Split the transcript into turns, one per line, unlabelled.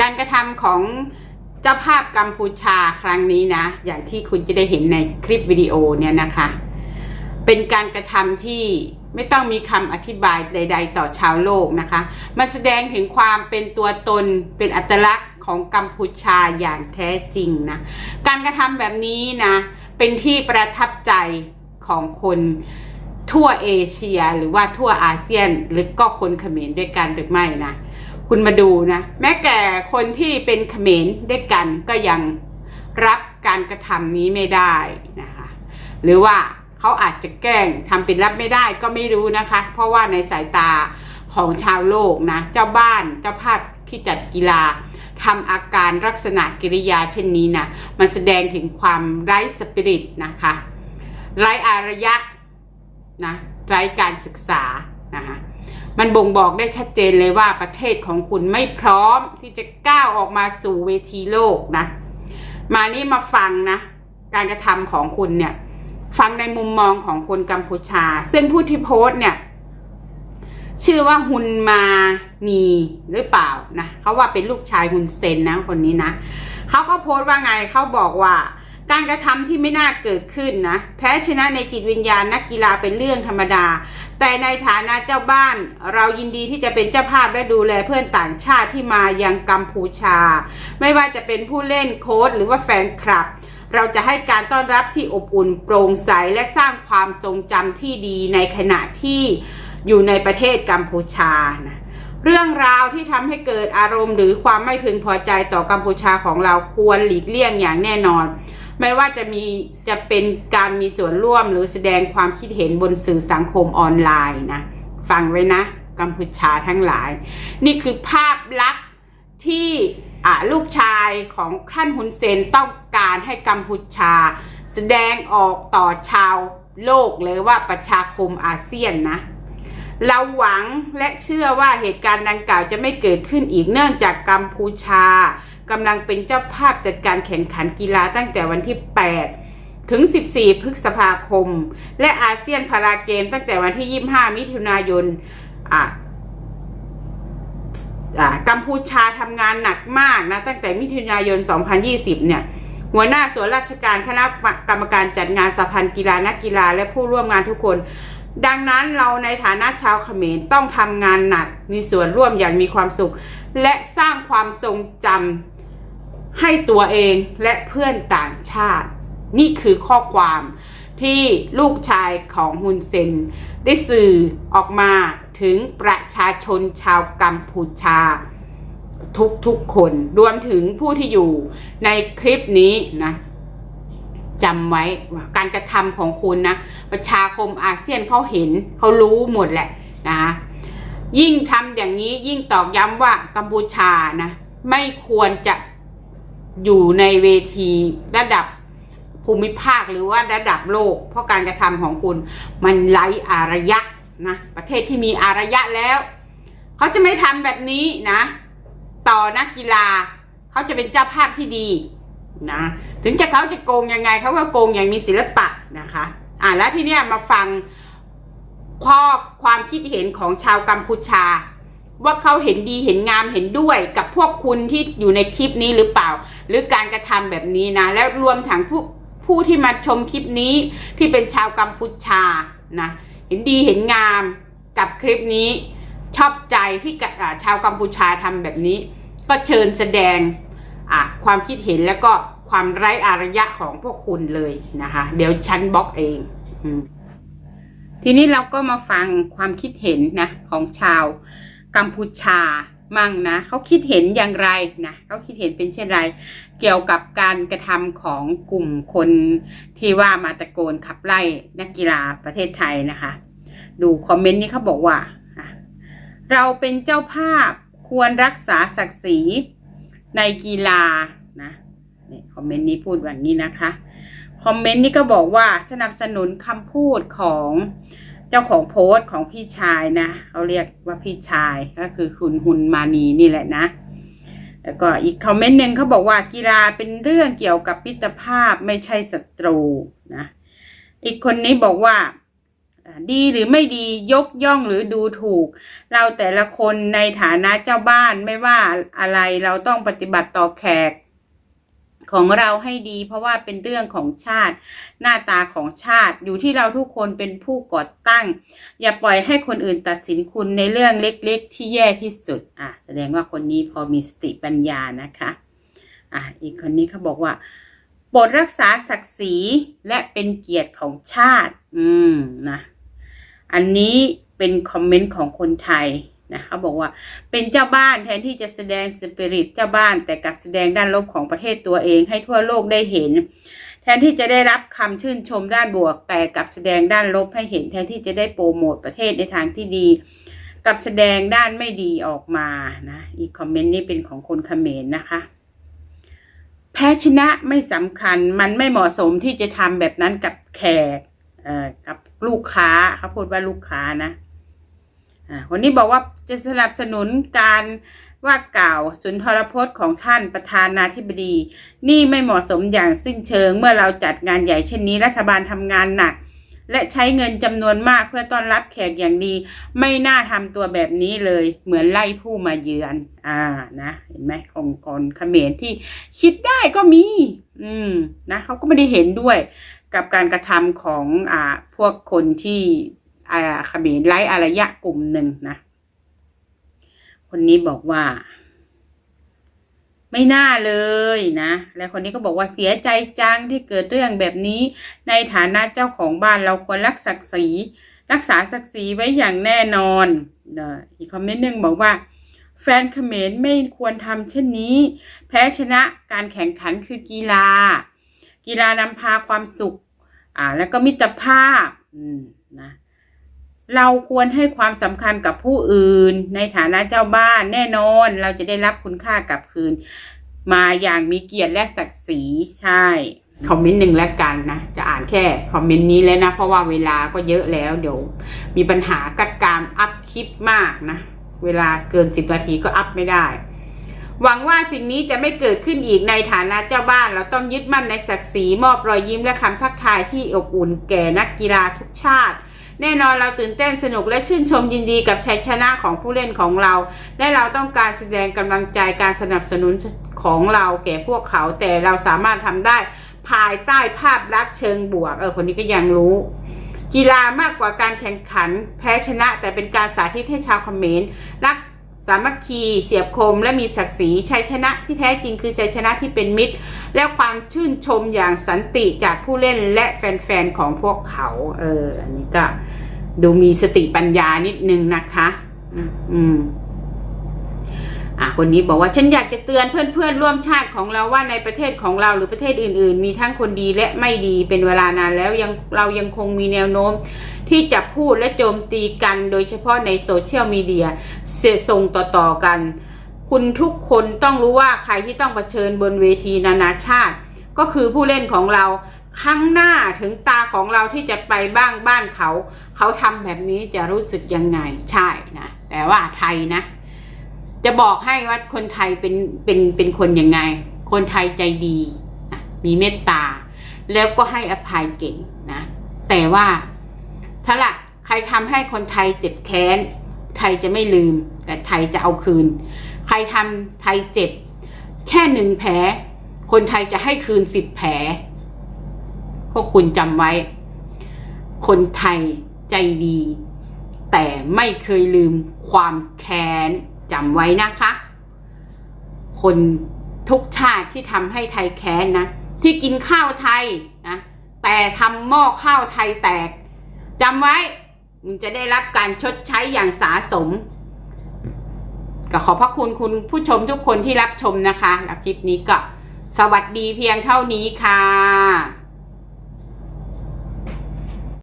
การกระทำของเจ้าภาพกัมพูชาครั้งนี้นะ อย่างที่คุณจะได้เห็นในคลิปวิดีโอเนี่ยนะคะ เป็นการกระทำที่ไม่ต้องมีคำอธิบายใด ๆ ต่อชาวโลกนะคะ มาแสดงถึงความเป็นตัวตนเป็นอัตลักษณ์ ของกัมพูชาอย่างแท้จริงนะ การกระทำแบบนี้นะ เป็นที่ประทับใจของคนทั่วเอเชียหรือว่าทั่วอาเซียนหรือก็คนเขมรด้วยกันหรือไม่นะ คุณมาดูนะ แม้แต่คนที่เป็นเขมรด้วยกันก็ยังรับการกระทำนี้ไม่ได้นะคะ หรือว่าเขาอาจจะแกล้งทำเป็นรับไม่ได้ก็ไม่รู้นะคะ เพราะว่าในสายตา ของชาวโลกนะเจ้าบ้านเจ้าภาพที่จัดกีฬาทำอาการลักษณะกิริยาเช่นนี้นะมันแสดงถึงความไร้สปิริตนะคะไร้อารยะนะไร้การศึกษานะคะมันบ่งบอกได้ชัดเจนเลยว่าประเทศของคุณไม่พร้อมที่จะก้าวออกมาสู่เวทีโลกนะมานี่มาฟังนะการกระทำของคุณเนี่ยฟังในมุมมองของคนกัมพูชา ซึ่งผู้ที่โพสต์เนี่ย ชื่อว่าฮุนมานีหรือเปล่านะเขาว่าเป็นลูกชายฮุนเซนนะคนนี้นะเขาก็โพสต์ว่าไงเขาบอกว่าการกระทำที่ไม่น่าเกิดขึ้นนะแพ้ชนะในจิตวิญญาณนักกีฬาเป็นเรื่องธรรมดา แต่ในฐานะเจ้าบ้าน เรายินดีที่จะเป็นเจ้าภาพและดูแลเพื่อนต่างชาติที่มายังกัมพูชา ไม่ว่าจะเป็นผู้เล่นโค้ชหรือว่าแฟนคลับ เราจะให้การต้อนรับที่อบอุ่นโปร่งใสและสร้างความทรงจำที่ดีในขณะที่ อยู่ในประเทศกัมพูชานะเรื่องราวที่ทำให้เกิดอารมณ์หรือความไม่พึงพอใจต่อกัมพูชาของเราควรหลีกเลี่ยงอย่างแน่นอน ไม่ว่าจะมีจะเป็นการมีส่วนร่วมหรือแสดงความคิดเห็นบนสื่อสังคมออนไลน์นะฟังไว้นะกัมพูชาทั้งหลาย นี่คือภาพลักษณ์ที่ลูกชายของท่านฮุนเซนต้องการให้กัมพูชา แสดงออกต่อชาวโลกเลยว่าประชาคมอาเซียนนะ เราหวังและเชื่อว่าเหตุการณ์ดังกล่าวจะไม่เกิดขึ้นอีกเนื่องจากกัมพูชากำลังเป็นเจ้าภาพจัดการแข่งขันกีฬาตั้งแต่วันที่ 8 ถึง 14 พฤษภาคม และอาเซียนพาราเกมตั้งแต่วันที่ 25 มิถุนายนกัมพูชาทำงานหนักมากนะตั้งแต่มิถุนายน 2020 เนี่ยหัวหน้าส่วนราชการคณะกรรมการจัดงานสหพันกีฬานักกีฬาและผู้ร่วมงานทุกคน ดังนั้นเราในฐานะชาวเขมรต้องทำงานหนัก มีส่วนร่วมอย่างมีความสุข และสร้างความทรงจำให้ตัวเองและเพื่อนต่างชาติ นี่คือข้อความที่ลูกชายของฮุนเซนได้สื่อออกมาถึงประชาชนชาวกัมพูชา ทุกทุกๆคน รวมถึงผู้ที่อยู่ในคลิปนี้นะ จำไว้การกระทำของคุณนะ ประชาคมอาเซียนเขาเห็นเขารู้หมดแหละนะคะยิ่งทำอย่างนี้ยิ่งตอกย้ำว่ากัมพูชานะไม่ควรจะอยู่ในเวทีระดับภูมิภาคหรือว่าระดับโลก เพราะการกระทำของคุณมันไร้อารยะนะประเทศที่มีอารยะแล้วเขาจะไม่ทำแบบนี้นะ ต่อนักกีฬาเขาจะเป็นเจ้าภาพที่ดี นะถึงจะเขาจะโกงยังไงเขาก็โกงอย่างมีศิลปะนะคะ อ่าแล้วที่เนี้ยมาฟังข้อความคิดเห็นของชาวกัมพูชา ว่าเขาเห็นดีเห็นงามเห็นด้วยกับพวกคุณที่อยู่ในคลิปนี้หรือเปล่า หรือการกระทำแบบนี้นะ แล้วรวมถึงผู้ผู้ที่มาชมคลิปนี้ที่เป็นชาวกัมพูชานะเห็นดีเห็นงามกับคลิปนี้ชอบใจที่ชาวกัมพูชาทำแบบนี้ ก็เชิญแสดง อะความคิดเห็นแล้วก็ความไร้อารยะของพวกคุณเลยนะคะ เดี๋ยวฉันบล็อกเองอทีนี้เราก็มาฟังความคิดเห็นนะของชาวกัมพูชามั่งนะเขาคิดเห็นอย่างไรนะเขาคิดเห็นเป็นเช่นไร เกี่ยวกับการกระทำของกลุ่มคนที่ว่ามาตะโกนขับไล่นักกีฬาประเทศไทยนะคะ ดูคอมเมนต์นี้เขาบอกว่า เราเป็นเจ้าภาพควรรักษาศักดิ์ศรี ในกีฬานะนี่คอมเมนต์นี้พูดแบบนี้นะคะ คอมเมนต์นี้ก็บอกว่าสนับสนุนคำพูดของเจ้าของโพสต์ของพี่ชายนะเขาเรียกว่าพี่ชายก็คือคุณหุนมานีนี่แหละนะแล้วก็อีกคอมเมนต์หนึ่งเขาบอกว่ากีฬาเป็นเรื่องเกี่ยวกับมิตรภาพไม่ใช่ศัตรูนะ อีกคนนี้บอกว่า ดีหรือไม่ดียกย่องหรือดูถูก เราแต่ละคนในฐานะเจ้าบ้านไม่ว่าอะไรเราต้องปฏิบัติต่อแขกของเราให้ดีเพราะว่าเป็นเรื่องของชาติ หน้าตาของชาติอยู่ที่เราทุกคนเป็นผู้ก่อตั้ง อย่าปล่อยให้คนอื่นตัดสินคุณในเรื่องเล็กๆ ที่แย่ที่สุดอะแสดงว่าคนนี้พอมีสติปัญญานะคะอะอีกคนนี้เขาบอกว่าโปรดรักษาศักดิ์ศรีและเป็นเกียรติของชาติ อืมนะ อันนี้เป็นคอมเมนต์ของคนไทยนะเขาบอกว่าเป็นเจ้าบ้านแทนที่จะแสดงสปิริตเจ้าบ้าน แต่กลับแสดงด้านลบของประเทศตัวเองให้ทั่วโลกได้เห็น แทนที่จะได้รับคำชื่นชมด้านบวก แต่กลับแสดงด้านลบให้เห็น แทนที่จะได้โปรโมทประเทศในทางที่ดีกลับแสดงด้านไม่ดีออกมานะอีกคอมเมนต์นี้เป็นของคนเขมรนะคะแพ้ชนะไม่สำคัญมันไม่เหมาะสมที่จะทำแบบนั้นกับแขก กับลูกค้าเขาพูดว่าลูกค้านะอ่าคนนี้บอกว่าจะสนับสนุนการว่ากล่าวสุนทรพจน์ของท่านประธานาธิบดี นี่ไม่เหมาะสมอย่างสิ้นเชิงเมื่อเราจัดงานใหญ่เช่นนี้รัฐบาลทำงานหนัก และใช้เงินจำนวนมากเพื่อต้อนรับแขกอย่างดี ไม่น่าทำตัวแบบนี้เลยเหมือนไล่ผู้มาเยือน อ่านะเห็นไหมองค์กรเขมรที่คิดได้ก็มี อืมนะเขาก็ไม่ได้เห็นด้วย กับการกระทำของอ่าพวกคนที่อ่าขมรไร้อารยะกลุ่มหนึ่งนะ คนนี้บอกว่า ไม่น่าเลยนะ และคนนี้ก็บอกว่าเสียใจจังที่เกิดเรื่องแบบนี้ ในฐานะเจ้าของบ้านเราควรรักศักดิ์ศรีรักษาศักดิ์ศรีไว้อย่างแน่นอนอะอีกคอมเมนต์หนึ่งบอกว่าแฟนเขมรไม่ควรทำเช่นนี้ แพ้ชนะการแข่งขันคือกีฬา กีฬานำพาความสุข อ่า แล้วก็มิตรภาพ อืมนะเราควรให้ความสำคัญกับผู้อื่น ในฐานะเจ้าบ้านแน่นอน เราจะได้รับคุณค่ากลับคืน มาอย่างมีเกียรติและศักดิ์ศรีใช่คอมเมนต์หนึ่งแล้วกันนะ จะอ่านแค่คอมเมนต์นี้แล้วนะ เพราะว่าเวลาก็เยอะแล้ว เดี๋ยวมีปัญหากัดการอัพคลิปมากนะ เวลาเกินสิบนาทีก็อัพไม่ได้ หวังว่าสิ่งนี้จะไม่เกิดขึ้นอีกในฐานะเจ้าบ้าน เราต้องยึดมั่นในศักดิ์ศรีมอบรอยยิ้มและคำทักทายที่อบอุ่นแก่นักกีฬาทุกชาติ แน่นอนเราตื่นเต้นสนุกและชื่นชมยินดีกับชัยชนะของผู้เล่นของเรา และเราต้องการแสดงกำลังใจการสนับสนุนของเราแก่พวกเขา แต่เราสามารถทำได้ภายใต้ภาพลักษณ์เชิงบวก เออคนนี้ก็ยังรู้กีฬามากกว่าการแข่งขันแพ้ชนะ แต่เป็นการสาธิตให้ชาวคอมเขมรรัก สามัคคีเสียบคมและมีศักดิ์ศรีชัยชนะที่แท้จริงคือชัยชนะที่เป็นมิตร และความชื่นชมอย่างสันติจากผู้เล่นและแฟนๆของพวกเขา เออ อันนี้ก็ดูมีสติปัญญานิดนึงนะคะ อืมอืมอะคนนี้บอกว่าฉันอยากจะเตือนเพื่อนๆ ร่วมชาติของเราว่าในประเทศของเราหรือประเทศอื่น ๆ มีทั้งคนดีและไม่ดีเป็นเวลานานแล้วยังเรายังคงมีแนวโน้ม ที่จะพูดและโจมตีกันโดยเฉพาะในโซเชียลมีเดียเสียส่งต่อๆกัน คุณทุกคนต้องรู้ว่าใครที่ต้องเผชิญบนเวทีนานาชาติ ก็คือผู้เล่นของเราข้างหน้าถึงตาของเราที่จะไปบ้างบ้านเขา เขาทำแบบนี้จะรู้สึกยังไงใช่นะแต่ว่าไทยนะ จะบอกให้ว่าคนไทยเป็นเป็นเป็นคนยังไง คนไทยใจดีนะมีเมตตา แล้วก็ให้อภัยเก่งนะ แต่ว่า ถ้าละใครทำให้คนไทยเจ็บแค้น ไทยจะไม่ลืม แต่ไทยจะเอาคืน ใครทำไทยเจ็บ แค่หนึ่งแผล คนไทยจะให้คืนสิบแผล พวกคุณจำไว้ คนไทยใจดี แต่ไม่เคยลืมความแค้นจำไว้นะคะ คนทุกชาติที่ทำให้ไทยแค้นนะ ที่กินข้าวไทยนะแต่ทำหม้อข้าวไทยแตก จำไว้ มึงจะได้รับการชดใช้อย่างสาสมก็ขอบพระคุณคุณผู้ชมทุกคนที่รับชมนะคะ แล้วคลิปนี้ก็สวัสดีเพียงเท่านี้ค่ะ